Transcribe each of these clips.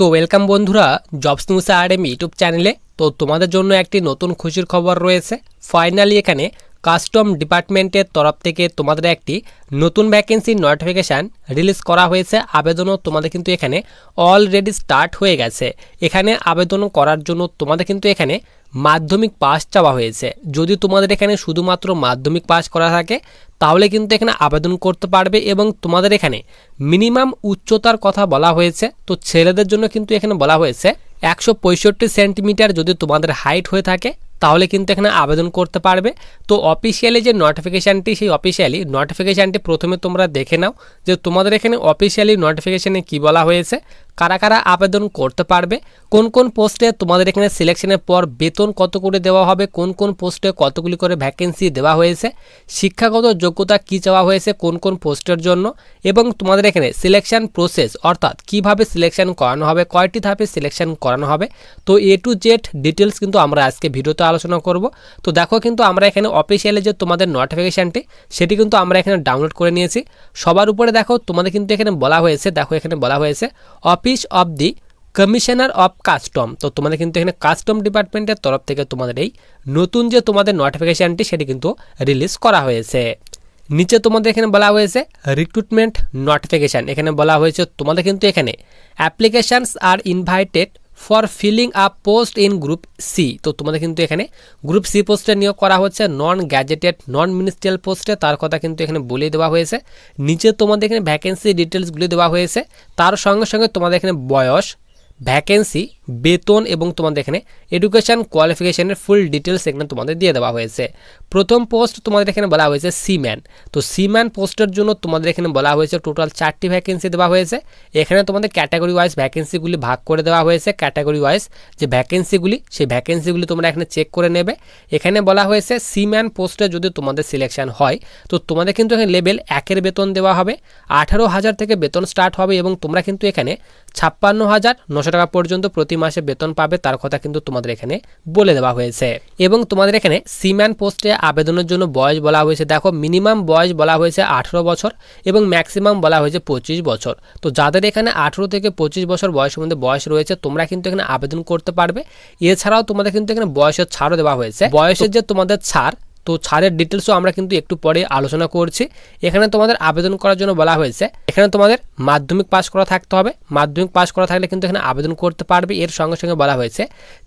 তো ওয়েলকাম বন্ধুরা jobs news R M YouTube চ্যানেলে তো তোমাদের জন্য একটি নতুন খুশির খবর রয়েছে। ফাইনালি এখানে কাস্টম ডিপার্টমেন্টের তরফ থেকে তোমাদের একটি নতুন ভ্যাকেন্সির নোটিফিকেশান রিলিজ করা হয়েছে। আবেদনও তোমাদের কিন্তু এখানে অলরেডি স্টার্ট হয়ে গেছে। এখানে আবেদন করার জন্য তোমাদের কিন্তু এখানে মাধ্যমিক পাস চাওয়া হয়েছে। যদি তোমাদের এখানে শুধুমাত্র মাধ্যমিক পাস করা থাকে, তাহলে কিন্তু এখানে আবেদন করতে পারবে এবং তোমাদের এখানে মিনিমাম উচ্চতার কথা বলা হয়েছে। তো ছেলেদের জন্য কিন্তু এখানে বলা হয়েছে একশো পঁয়ষট্টি সেন্টিমিটার যদি তোমাদের হাইট হয়ে থাকে তাহলে কিন্তু এখানে আবেদন করতে পারবে। তো অফিসিয়ালি যে নোটিফিকেশানটি সেই অফিসিয়ালি নোটিফিকেশানটি প্রথমে তোমরা দেখে নাও যে তোমাদের এখানে অফিসিয়ালি নোটিফিকেশানে কি বলা হয়েছে। কারা কারা আবেদন করতে পারবে? কোন কোন পোস্টে তোমাদের এখানে সিলেকশনের পর বেতন কত করে দেওয়া হবে? কোন কোন পোস্টে কতগুলি করে ভ্যাকেন্সি দেওয়া হয়েছে? শিক্ষাগত যোগ্যতা কি চাওয়া হয়েছে কোন কোন পোস্টের জন্য? এবং তোমাদের এখানে সিলেকশন প্রসেস অর্থাৎ কীভাবে সিলেকশন করানো হবে, কয়টি ধাপে সিলেকশন করানো হবে? তো এ টু জেড ডিটেলস কিন্তু আমরা আজকে ভিডিওতে আলোচনা করব। তো দেখো কিন্তু আমরা এখানে অফিসিয়ালি যে তোমাদের নোটিফিকেশানটি সেটি কিন্তু আমরা এখানে ডাউনলোড করে নিয়েছি। সবার উপরে দেখো তোমাদের কিন্তু এখানে বলা হয়েছে, দেখো এখানে বলা হয়েছে office of the commissioner of custom তো তোমাদের কিন্তু এখানে কাস্টম ডিপার্টমেন্টের তরফ থেকে তোমাদের এই নতুন যে তোমাদের নোটিফিকেশানটি সেটি কিন্তু রিলিজ করা হয়েছে। নিচে তোমাদের এখানে বলা হয়েছে রিক্রুটমেন্ট নোটিফিকেশান এখানে বলা হয়েছে তোমাদের কিন্তু এখানে applications are invited for filling up post in group C তো তোমাদের কিন্তু এখানে গ্রুপ সি পোস্টে নিয়োগ করা হচ্ছে নন গ্যাজেটেড নন মিনিস্ট্রিয়াল পোস্টে তার কথা কিন্তু এখানে বলে দেওয়া হয়েছে। নিচে তোমাদের এখানে ভ্যাকেন্সি ডিটেলসগুলি দেওয়া হয়েছে। তার সঙ্গে সঙ্গে তোমাদের এখানে বয়স ভ্যাকেন্সি বেতন এবং তোমাদের এখানে এডুকেশান কোয়ালিফিকেশানের ফুল ডিটেলস এখানে তোমাদের দিয়ে দেওয়া হয়েছে। প্রথম পোস্ট তোমাদের এখানে বলা হয়েছে সিম্যান তো সিম্যান পোস্টের জন্য তোমাদের এখানে বলা হয়েছে টোটাল চারটি ভ্যাকেন্সি দেওয়া হয়েছে। এখানে তোমাদের ক্যাটাগরি ওয়াইজ ভ্যাকেন্সিগুলি ভাগ করে দেওয়া হয়েছে। ক্যাটাগরি ওয়াইজ যে ভ্যাকেন্সিগুলি সেই ভ্যাকেন্সিগুলি তোমরা এখানে চেক করে নেবে। এখানে বলা হয়েছে সিম্যান পোস্টে যদি তোমাদের সিলেকশন হয়, তো তোমাদের কিন্তু এখানে লেভেল একের বেতন দেওয়া হবে। আঠারো হাজার থেকে বেতন স্টার্ট হবে এবং তোমরা কিন্তু এখানে ছাপ্পান্ন হাজার নশো টাকা পর্যন্ত প্রতি মাসে বেতন পাবে তার কথা কিন্তু তোমাদের এখানে বলে দেওয়া হয়েছে। এবং তোমাদের এখানে সিম্যান পোস্টে আবেদনের জন্য বয়স বলা হয়েছে। দেখো, মিনিমাম বয়স বলা হয়েছে আঠেরো বছর এবং ম্যাক্সিমাম বলা হয়েছে পঁচিশ বছর। তো যাদের এখানে আঠেরো থেকে পঁচিশ বছর বয়সের মধ্যে বয়স রয়েছে, তোমরা কিন্তু এখানে আবেদন করতে পারবে। এছাড়াও তোমাদের কিন্তু এখানে বয়সের ছাড়ও দেওয়া হয়েছে। বয়সের যে তোমাদের ছাড় তো ছাড়ের ডিটেলসও আমরা কিন্তু একটু পরে আলোচনা করছি। এখানে তোমাদের আবেদন করার জন্য বলা হয়েছে, এখানে তোমাদের মাধ্যমিক পাস করা থাকতে হবে। মাধ্যমিক পাস করা থাকলে কিন্তু এখানে আবেদন করতে পারবে। এর সঙ্গে সঙ্গে বলা হয়েছে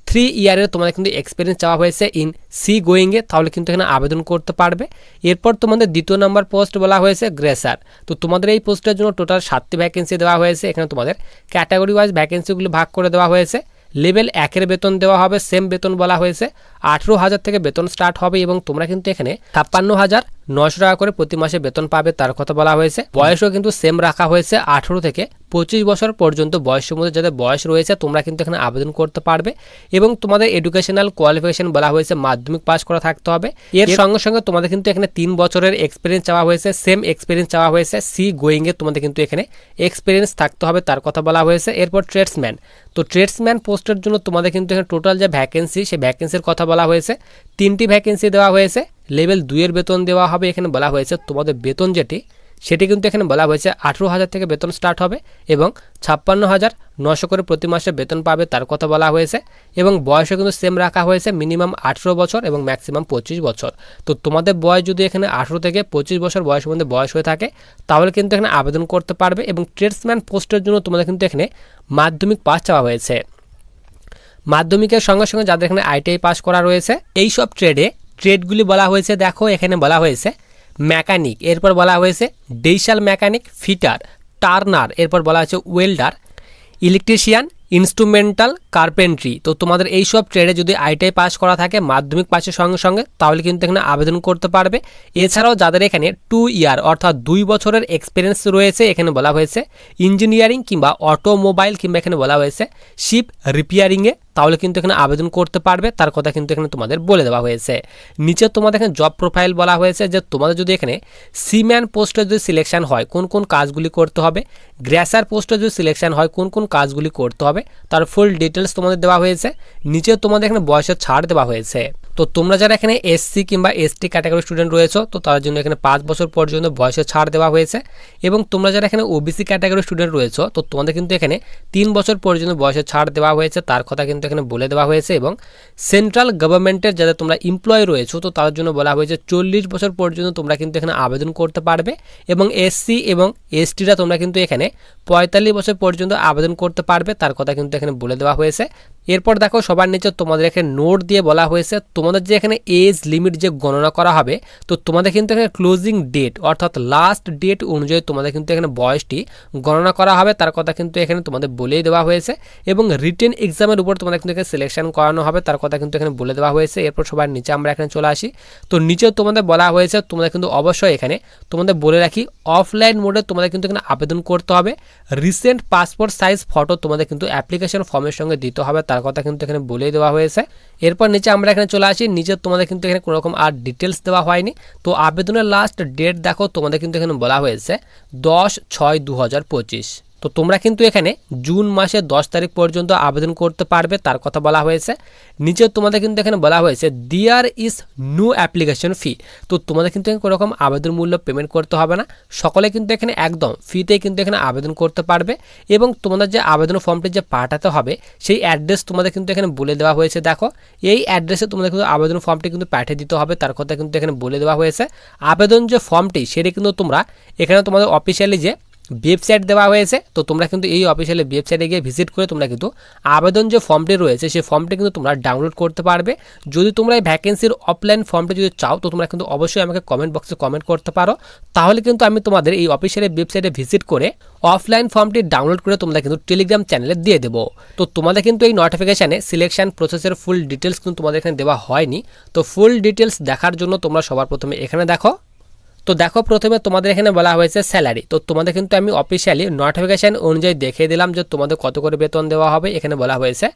থ্রি ইয়ারের তোমাদের কিন্তু এক্সপিরিয়েন্স চাওয়া হয়েছে ইন সি গোয়িংয়ে তাহলে কিন্তু এখানে আবেদন করতে পারবে। এরপর তোমাদের দ্বিতীয় নম্বর পোস্ট বলা হয়েছে গ্রেসার তো তোমাদের এই পোস্টের জন্য টোটাল সাতটি ভ্যাকেন্সি দেওয়া হয়েছে। এখানে তোমাদের ক্যাটাগরি ওয়াইজ ভ্যাকেন্সিগুলি ভাগ করে দেওয়া হয়েছে। লেভেল একের বেতন দেওয়া হবে, সেম বেতন বলা হয়েছে। আঠেরো হাজার থেকে বেতন স্টার্ট হবে এবং তোমরা কিন্তু এখানে ছাপ্পান্ন হাজার নশো টাকা করে প্রতি মাসে বেতন পাবে তার কথা বলা হয়েছে। বয়সও কিন্তু সেম রাখা হয়েছে আঠেরো থেকে পঁচিশ বছর পর্যন্ত বয়সের মধ্যে যাদের বয়স রয়েছে তোমরা কিন্তু এখানে আবেদন করতে পারবে এবং তোমাদের এডুকেশনাল কোয়ালিফিকেশন বলা হয়েছে মাধ্যমিক পাস করা থাকতে হবে। এর সঙ্গে সঙ্গে তোমাদের কিন্তু এখানে তিন বছরের এক্সপিরিয়েন্স চাওয়া হয়েছে সেম এক্সপিরিয়েন্স চাওয়া হয়েছে সি গোয়িংয়ে তোমাদের কিন্তু এখানে এক্সপিরিয়েন্স থাকতে হবে তার কথা বলা হয়েছে। এরপর ট্রেডসম্যান তো ট্রেডসম্যান পোস্টের জন্য তোমাদের কিন্তু এখানে টোটাল যে ভ্যাকেন্সি সেই ভ্যাকেন্সির কথা বলা হয়েছে। তিনটি ভ্যাকেন্সি দেওয়া হয়েছে। লেভেল দুইয়ের বেতন দেওয়া হবে এখানে বলা হয়েছে। তোমাদের বেতন যেটি, সেটি কিন্তু এখানে বলা হয়েছে আঠেরো হাজার থেকে বেতন স্টার্ট হবে এবং ছাপ্পান্ন হাজার নশো করে প্রতি মাসে বেতন পাবে তার কথা বলা হয়েছে এবং বয়সও কিন্তু সেম রাখা হয়েছে মিনিমাম আঠেরো বছর এবং ম্যাক্সিমাম পঁচিশ বছর। তো তোমাদের বয়স যদি এখানে আঠেরো থেকে পঁচিশ বছর বয়সের মধ্যে বয়স হয়ে থাকে, তাহলে কিন্তু এখানে আবেদন করতে পারবে এবং ট্রেডসম্যান পোস্টের জন্য তোমাদের কিন্তু এখানে মাধ্যমিক পাস চাওয়া হয়েছে। মাধ্যমিকের সঙ্গে সঙ্গে যাদের এখানে আইটিআই পাস করা রয়েছে এই সব ট্রেডে ট্রেডগুলি বলা হয়েছে, দেখো এখানে বলা হয়েছে, মেকানিক, এরপর বলা হয়েছে ডেইশাল মেকানিক, ফিটার, টার্নার, এরপর বলা হয়েছে ওয়েল্ডার, ইলেকট্রিশিয়ান, ইনস্ট্রুমেন্টাল কার্পেন্ট্রি তো তোমাদের এই সব ট্রেডে যদি আইটিআই পাস করা থাকে, মাধ্যমিক পাসের সঙ্গে সঙ্গে, তাহলে কিন্তু এখানে আবেদন করতে পারবে। এছাড়াও যাদের এখানে টু ইয়ার অর্থাৎ দুই বছরের এক্সপিরিয়েন্স রয়েছে, এখানে বলা হয়েছে ইঞ্জিনিয়ারিং কিংবা অটোমোবাইল কিংবা এখানে বলা হয়েছে শিপ রিপেয়ারিংয়ে তাহলে কিন্তু এখানে আবেদন করতে পারবে। তার কথা কিন্তু এখানে তোমাদের বলে দেওয়া হয়েছে। নিচে তোমাদের এখানে জব প্রোফাইল বলা হয়েছে যে, তোমাদের যদি এখানে সিম্যান পোস্টে যদি সিলেকশন হয়, কোন কোন কাজগুলি করতে হবে? গ্র্যাসার পোস্টে যদি সিলেকশন হয়, কোন কোন কাজগুলি করতে হবে? তার ফুল ডিটেলস তোমাদের দেওয়া হয়েছে নিচে তোমাদের এখানে বয়সের ছাড় দেওয়া হয়েছে। তো তোমরা যারা এখানে এসসি কিংবা এসটি ক্যাটাগরি স্টুডেন্ট রয়েছো, তো তার জন্য এখানে পাঁচ বছর পর্যন্ত বয়সে ছাড় দেওয়া হয়েছে। এবং তোমরা যারা এখানে ওবিসি ক্যাটাগরি স্টুডেন্ট রয়েছো, তো তোমাদের কিন্তু এখানে তিন বছর পর্যন্ত বয়সে ছাড় দেওয়া হয়েছে, তার কথা কিন্তু এখানে বলে দেওয়া হয়েছে। এবং সেন্ট্রাল গভর্নমেন্টের যাদের তোমরা এমপ্লয় রয়েছো, তো তার জন্য বলা হয়েছে চল্লিশ বছর পর্যন্ত তোমরা কিন্তু এখানে আবেদন করতে পারবে। এবং এসসি এবং এসটিরা তোমরা কিন্তু এখানে পঁয়তাল্লিশ বছর পর্যন্ত আবেদন করতে পারবে, তার কথা কিন্তু এখানে বলে দেওয়া হয়েছে। এরপর দেখো সবার নিচে তোমাদের এখানে নোট দিয়ে বলা হয়েছে, তোমাদের যে এখানে এজ লিমিট যে গণনা করা হবে, তো তোমাদের কিন্তু এখানে ক্লোজিং ডেট অর্থাৎ লাস্ট ডেট অনুযায়ী তোমাদের কিন্তু এখানে বয়সটি গণনা করা হবে, তার কথা কিন্তু এখানে তোমাদের বলেই দেওয়া হয়েছে। এবং রিটেন এক্সামের উপর তোমাদের কিন্তু এখানে সিলেকশন করানো হবে, তার কথা কিন্তু এখানে বলে দেওয়া হয়েছে। এরপর সবার নিচে আমরা এখানে চলে আসি। তো নিচেও তোমাদের বলা হয়েছে, তোমাদের কিন্তু অবশ্যই এখানে তোমাদের বলে রাখি অফলাইন মোডে তোমাদের কিন্তু এখানে আবেদন করতে হবে। রিসেন্ট পাসপোর্ট সাইজ ফটো তোমাদের কিন্তু অ্যাপ্লিকেশন ফর্মের সঙ্গে দিতে হবে তার কথা কিন্তু এখানে বলেই দেওয়া হয়েছে। এরপর নিচে আমরা এখানে চলে আসি। নিচে তোমাদের কিন্তু এখানে কোনো রকম আর ডিটেলস দেওয়া হয়নি। তো আবেদনের লাস্ট ডেট দেখো, তোমাদের কিন্তু এখানে বলা হয়েছে দশ ছয় দু তো তোমরা কিন্তু এখানে জুন মাসের দশ তারিখ পর্যন্ত আবেদন করতে পারবে, তার কথা বলা হয়েছে। নিচে তোমাদের কিন্তু এখানে বলা হয়েছে দিয়ার ইজ নো অ্যাপ্লিকেশন ফি তো তোমাদের কিন্তু কোনো রকম আবেদন মূল্য পেমেন্ট করতে হবে না। সকলে কিন্তু এখানে একদম ফিতেই কিন্তু এখানে আবেদন করতে পারবে এবং তোমাদের যে আবেদন ফর্মটি যে পাঠাতে হবে, সেই অ্যাড্রেস তোমাদের কিন্তু এখানে বলে দেওয়া হয়েছে। দেখো, এই অ্যাড্রেসে তোমাদের কিন্তু আবেদন ফর্মটি কিন্তু পাঠিয়ে দিতে হবে, তার কথা কিন্তু এখানে বলে দেওয়া হয়েছে। আবেদন যে ফর্মটি সেটি কিন্তু তোমরা এখানে তোমাদের অফিসিয়ালি যে ওয়েবসাইট দেওয়া হয়েছে, তো তোমরা কিন্তু এই অফিসিয়ালি ওয়েবসাইটে গিয়ে ভিজিট করে তোমরা কিন্তু আবেদন যে ফর্মটি রয়েছে, সেই ফর্মটি কিন্তু তোমরা ডাউনলোড করতে পারবে। যদি তোমরা এই ভ্যাকেন্সির অফলাইন ফর্মটি যদি চাও, তো তোমরা কিন্তু অবশ্যই আমাকে কমেন্ট বক্সে কমেন্ট করতে পারো। তাহলে কিন্তু আমি তোমাদের এই অফিসিয়ালি ওয়েবসাইটে ভিজিট করে অফলাইন ফর্মটি ডাউনলোড করে তোমরা কিন্তু টেলিগ্রাম চ্যানেলে দিয়ে দেবো। তো তোমাদের কিন্তু এই নোটিফিকেশানে সিলেকশন প্রসেসের ফুল ডিটেলস কিন্তু তোমাদের এখানে দেওয়া হয়নি। তো ফুল ডিটেলস দেখার জন্য তোমরা সবার প্রথমে এখানে দেখো। তো দেখো প্রথমে তোমাদের এখানে বলা হয়েছে স্যালারি তো তোমাদের কিন্তু আমি অফিসিয়ালি নোটিফিকেশান অনুযায়ী দেখিয়ে দিলাম যে তোমাদের কত করে বেতন দেওয়া হবে। এখানে বলা হয়েছে,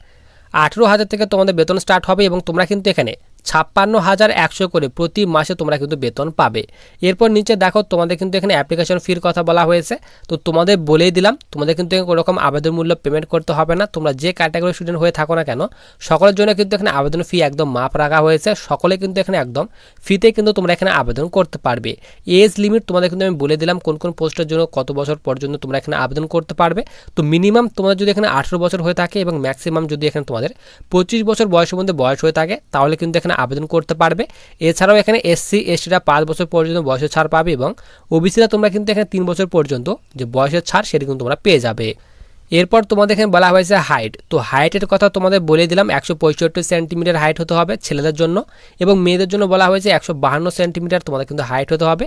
আঠেরো হাজার থেকে তোমাদের বেতন স্টার্ট হবে এবং তোমরা কিন্তু এখানে ছাপ্পান্ন হাজার একশো করে প্রতি মাসে তোমরা কিন্তু বেতন পাবে। এরপর নিচে দেখো, তোমাদের কিন্তু এখানে অ্যাপ্লিকেশন ফির কথা বলা হয়েছে। তো তোমাদের বলেই দিলাম, তোমাদের কিন্তু কোনো রকম আবেদন মূল্য পেমেন্ট করতে হবে না। তোমরা যে ক্যাটাগরি স্টুডেন্ট হয়ে থাকো না কেন, সকলের জন্য কিন্তু এখানে আবেদন ফি একদম মাপ রাখা হয়েছে। সকলে কিন্তু এখানে একদম ফিতে কিন্তু তোমরা এখানে আবেদন করতে পারবে। এজ লিমিট তোমাদের কিন্তু আমি বলে দিলাম, কোন কোন পোস্টের জন্য, কত বছর পর্যন্ত তোমরা এখানে আবেদন করতে পারবে। তো মিনিমাম তোমাদের যদি এখানে আঠেরো বছর হয়ে থাকে এবং ম্যাক্সিমাম যদি এখানে তোমাদের পঁচিশ বছর বয়সের মধ্যে বয়স হয়ে থাকে, তাহলে কিন্তু এখানে আবেদন করতে পারবে। এছাড়াও এখানে এসসি এসটিরা পাঁচ বছর পর্যন্ত বয়সের ছাড় পাবে এবং ওবিসিরা তোমরা কিন্তু এখানে তিন বছর পর্যন্ত যে বয়সের ছাড় সেটি কিন্তু তোমরা পেয়ে যাবে। এরপর তোমাদের এখানে বলা হয়েছে হাইট তো হাইটের কথা তোমাদের বলে দিলাম, একশো পঁয়ষট্টি সেন্টিমিটার হাইট হতে হবে ছেলেদের জন্য এবং মেয়েদের জন্য বলা হয়েছে একশো বাহান্ন সেন্টিমিটার তোমাদের কিন্তু হাইট হতে হবে।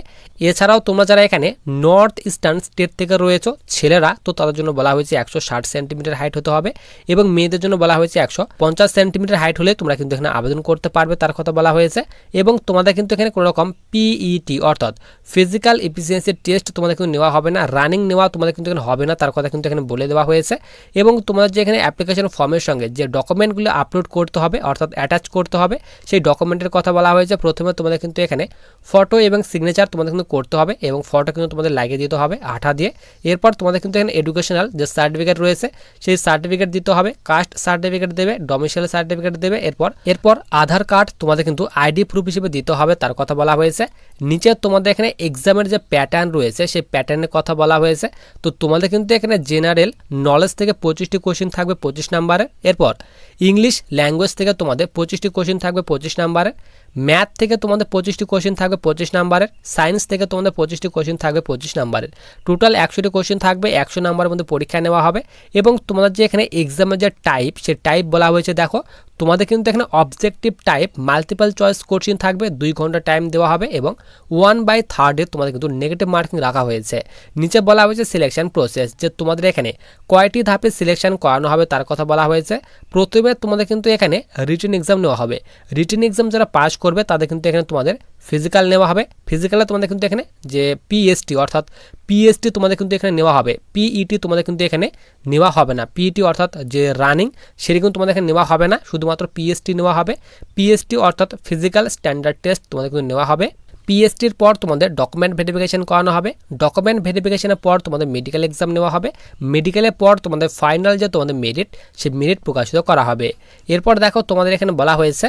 এছাড়াও তোমরা যারা এখানে নর্থ ইস্টার্ন স্টেট থেকে রয়েছে, ছেলেরা, তো তাদের জন্য বলা হয়েছে একশো ষাট সেন্টিমিটার হাইট হতে হবে এবং মেয়েদের জন্য বলা হয়েছে একশো পঞ্চাশ সেন্টিমিটার হাইট হলে তোমরা কিন্তু এখানে আবেদন করতে পারবে, তার কথা বলা হয়েছে। এবং তোমাদের কিন্তু এখানে কোনো রকম পিইটি অর্থাৎ ফিজিক্যাল এফিসিয়েন্সি টেস্ট তোমাদের কিন্তু নেওয়া হবে না রানিং নেওয়া তোমাদের কিন্তু এখানে হবে না, তার কথা কিন্তু এখানে বলে দেওয়া হয়েছে এবং তোমাদের যে এখানে অ্যাপ্লিকেশন ফর্মের সঙ্গে যে ডকুমেন্টগুলো আপলোড করতে হবে, অর্থাৎ অ্যাটাচ করতে হবে, সেই ডকুমেন্টের কথা বলা হয়েছে। প্রথমে তোমাদের কিন্তু এখানে ফটো এবং সিগনেচার তোমাদের কিন্তু করতে হবে এবং ফটো কিন্তু তোমাদের লাগিয়ে দিতে হবে আঠা দিয়ে। এরপর তোমাদের কিন্তু এখানে এডুকেশনাল যে সার্টিফিকেট রয়েছে, সেই সার্টিফিকেট দিতে হবে কাস্ট সার্টিফিকেট দেবে ডোমিসাইল সার্টিফিকেট দেবে, এরপর এরপর আধার কার্ড তোমাদের কিন্তু আইডি প্রুফ হিসেবে দিতে হবে, তার কথা বলা হয়েছে। নিচে তোমাদের এখানে এক্সামের যে প্যাটার্ন রয়েছে, সেই প্যাটার্নের কথা বলা হয়েছে। তো তোমাদের কিন্তু এখানে জেনারেল নলেজ থেকে পঁচিশটি কোশ্চিন থাকবে পঁচিশ নাম্বারে এরপর ইংলিশ ল্যাঙ্গুয়েজ থেকে তোমাদের পঁচিশটি কোশ্চিন থাকবে পঁচিশ নাম্বারে ম্যাথ থেকে তোমাদের পঁচিশটি কোশ্চিন থাকবে পঁচিশ নাম্বারের সায়েন্স থেকে তোমাদের পঁচিশটি কোশ্চিন থাকবে পঁচিশ নাম্বারের টোটাল একশোটি কোশ্চিন থাকবে, একশো নাম্বারের মধ্যে পরীক্ষা নেওয়া হবে। এবং তোমাদের যে এখানে এক্সামের যে টাইপ সে টাইপ বলা হয়েছে, দেখো। তোমাদের কিন্তু এখানে objective type multiple choice question থাকবে, দুই ঘণ্টা টাইম দেওয়া হবে এবং ওয়ান বাই থার্ডে তোমাদের কিন্তু নেগেটিভ মার্কিং রাখা হয়েছে। নিচে বলা হয়েছে সিলেকশন প্রসেস যে তোমাদের এখানে কয়টি ধাপে সিলেকশন করানো হবে তার কথা বলা হয়েছে। প্রথমে তোমাদের কিন্তু এখানে রিটেন এক্সাম নেওয়া হবে। রিটেন এক্সাম যারা পাস করবে, তাদের কিন্তু এখানে তোমাদের ফিজিক্যাল নেওয়া হবে। ফিজিক্যালে তোমাদের কিন্তু এখানে যে পিএসটি অর্থাৎ পিএসটি তোমাদের কিন্তু এখানে নেওয়া হবে। পিইটি তোমাদের কিন্তু এখানে নেওয়া হবে না। পিইটি অর্থাৎ যে রানিং সেটি কিন্তু তোমাদের এখানে নেওয়া হবে না। শুধুমাত্র পিএসটি নেওয়া হবে। পিএসটি অর্থাৎ ফিজিক্যাল স্ট্যান্ডার্ড টেস্ট তোমাদের কিন্তু নেওয়া হবে। পিএসটির পর তোমাদের ডকুমেন্ট ভেরিফিকেশন করানো হবে। ডকুমেন্ট ভেরিফিকেশনের পর তোমাদের মেডিকেল এক্সাম নেওয়া হবে। মেডিকেলের পর তোমাদের ফাইনাল যে তোমাদের মেরিট সেই মেরিট প্রকাশিত করা হবে। এরপর দেখো তোমাদের এখানে বলা হয়েছে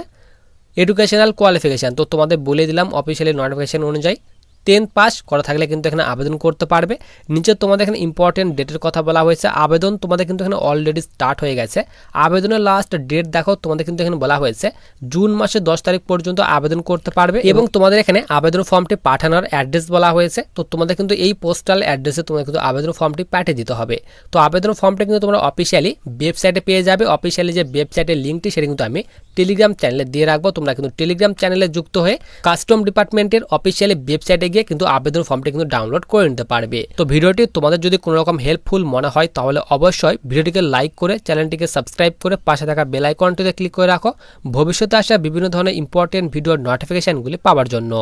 এডুকেশনাল কোয়ালিফিকেশান তো তোমাদের বলে দিলাম অফিসিয়ালি নোটিফিকেশান অনুযায়ী। টেন পাস করা থাকলে কিন্তু এখানে আবেদন করতে পারবে। নিচে তোমাদের এখানে ইম্পর্টেন্ট ডেটের কথা বলা হয়েছে। আবেদন তোমাদের কিন্তু এখানে অলরেডি স্টার্ট হয়ে গেছে। আবেদনের লাস্ট ডেট দেখো, তোমাদের কিন্তু এখানে বলা হয়েছে। জুন মাসের দশ তারিখ পর্যন্ত আবেদন করতে পারবে এবং তোমাদের এখানে আবেদন ফর্মটি পাঠানোর অ্যাড্রেস বলা হয়েছে। তো তোমাদের কিন্তু এই পোস্টাল অ্যাড্রেসে তোমাদের কিন্তু আবেদন ফর্মটি পাঠিয়ে দিতে হবে। তো আবেদন ফর্মটা কিন্তু তোমরা অফিসিয়ালি ওয়েবসাইটে পেয়ে যাবে। অফিসিয়ালি যে ওয়েবসাইটের লিঙ্কটি সেটা কিন্তু আমি টেলিগ্রাম চ্যানেলে দিয়ে রাখব। তোমরা কিন্তু টেলিগ্রাম চ্যানেলে যুক্ত হয়ে কাস্টম ডিপার্টমেন্টের অফিসিয়ালি ওয়েবসাইটে গিয়ে কিন্তু আবেদন ফর্মটি কিন্তু ডাউনলোড করে নিতে পারবে। তো ভিডিওটি তোমাদের যদি কোনো রকম হেল্পফুল মনে হয়, তাহলে অবশ্যই ভিডিওটিকে লাইক করে, চ্যানেলটিকে সাবস্ক্রাইব করে পাশে থাকা বেল আইকনটিতে ক্লিক করে রাখো। ভবিষ্যতে আসা বিভিন্ন ধরনের ইম্পর্টেন্ট ভিডিওর নোটিফিকেশানগুলি পাওয়ার জন্য।